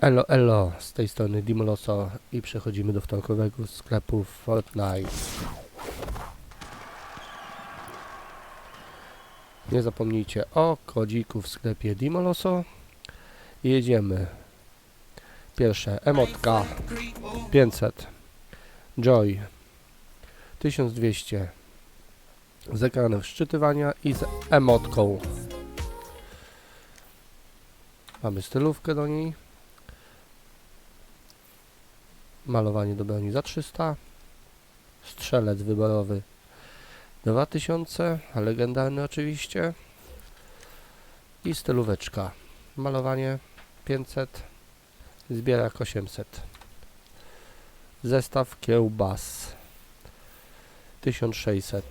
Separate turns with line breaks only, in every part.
Elo, elo, z tej strony Dimoloso i przechodzimy do wtorkowego sklepu Fortnite. Nie zapomnijcie o kodziku w sklepie Dimoloso. I jedziemy. Pierwsze, emotka 500, Joy 1200 z ekranem szczytywania i z emotką. Mamy stylówkę do niej. Malowanie do broni za 300. Strzelec wyborowy 2000, a legendarny oczywiście. I stylóweczka. Malowanie 500. Zbierak 800. Zestaw kiełbas 1600.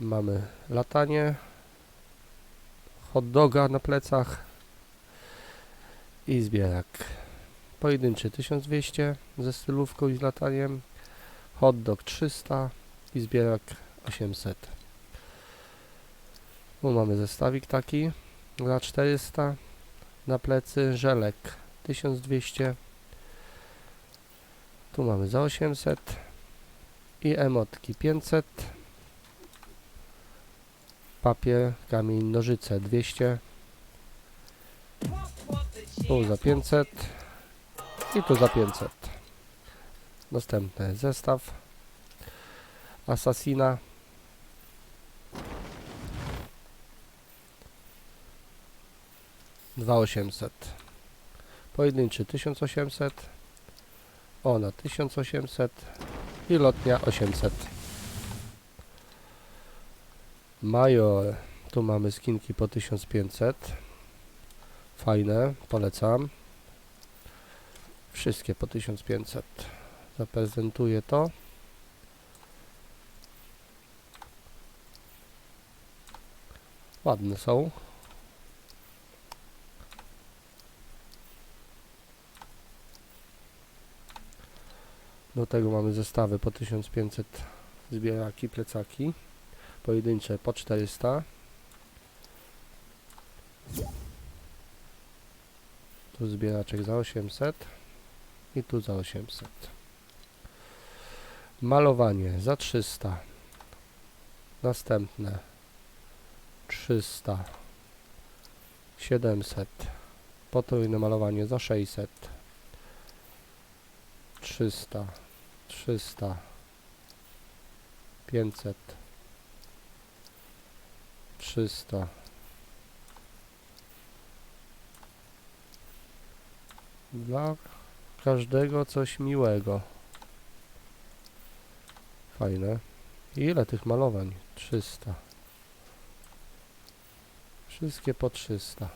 Mamy latanie. Hot doga na plecach i zbierak. Pojedynczy 1200 ze stylówką i z lataniem. Hot dog 300 i zbierak 800. Tu mamy zestawik taki za 400 na plecy. Żelek 1200. Tu mamy za 800 i emotki 500. Papier, kamień, nożyce 200. Tu za 500 i tu za 500. Następny zestaw Assassina. Dwa 800. Pojedynczy 1800. Ona 1800 i lotnia 800. Major. Tu mamy skinki po 1500. Fajne, polecam. Wszystkie po 1500. Zaprezentuję to. Ładne są. Do tego mamy zestawy po 1500 zbieraki, plecaki. Pojedyncze po 400. Tu zbieraczek za 800 i tu za 800. Malowanie za 300. Następne 300. 700. Potrójne malowanie za 600. 300. 300. 500. 300. Dla każdego coś miłego. Fajne. Ile tych malowań? 300. Wszystkie po 300.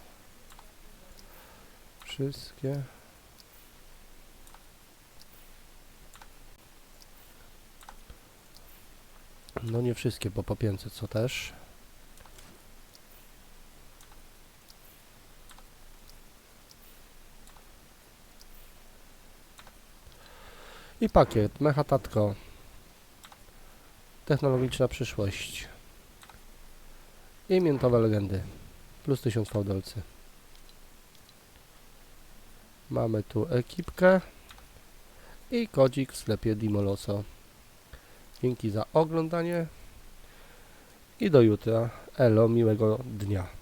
Wszystkie. No nie wszystkie, bo po 500 co też. I pakiet Mechatatko. Technologiczna przyszłość. I miętowe legendy. Plus 1000 fałdolcy. Mamy tu ekipkę. I kodzik w sklepie Dimoloso. Dzięki za oglądanie. I do jutra. Elo, miłego dnia.